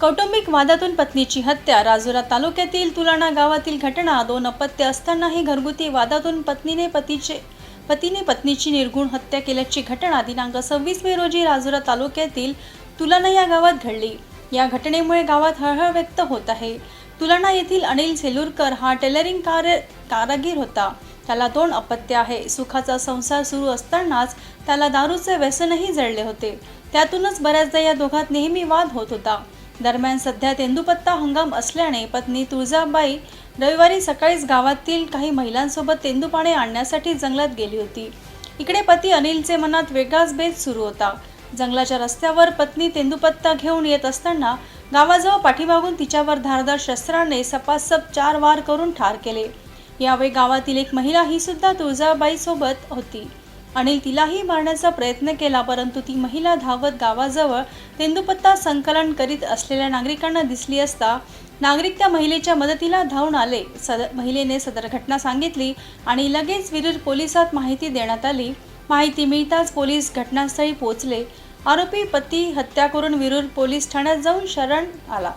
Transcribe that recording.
कौटुंबिक वादातून पत्नीची हत्या राजुरा तालुक्यातील तुलाणा गावातील घटना दोन अपत्य असतानाही घरगुती वादातून पत्नीने पतीचे पतीने पत्नीची निर्गुण हत्या केल्याची घटना दिनांक सव्वीस मे रोजी राजुरा तालुक्यातील तुलाणा या गावात घडली. या घटनेमुळे गावात हळहळ व्यक्त होत आहे. तुलाणा येथील अनिल सेलुरकर हा टेलरिंग कार्य कारागीर होता. त्याला दोन अपत्य आहे. सुखाचा संसार सुरू असतानाच त्याला दारूचे व्यसनही जळले होते. त्यातूनच बऱ्याचदा या दोघात नेहमी वाद होत होता. दरम्यान सध्या तेंदुपत्ता हंगाम असल्याने पत्नी तुळजाबाई रविवारी सकाळीच गावातील काही महिलांसोबत तेंदुपाने आणण्यासाठी जंगलात गेली होती. इकडे पती अनिलचे मनात वेगळाच भेद सुरू होता. जंगलाच्या रस्त्यावर पत्नी तेंदुपत्ता घेऊन येत असताना गावाजवळ पाठीमागून तिच्यावर धारदार शस्त्राने सपासप चार वार करून ठार केले. यावेळी गावातील एक महिला ही सुद्धा तुळजाबाई सोबत होती. अनिल तिलाही मारण्याचा प्रयत्न केला परंतु ती महिला धावत गावाजवळ तेंदुपत्ता संकलन करीत असलेल्या नागरिकांना दिसली असता नागरिक त्या महिलेच्या मदतीला धावून आले. सदर महिलेने सदर घटना सांगितली आणि लगेच विरूर पोलिसात माहिती देण्यात आली. माहिती मिळताच पोलीस घटनास्थळी पोहोचले. आरोपी पती हत्या करून विरूर पोलीस ठाण्यात जाऊन शरण आला.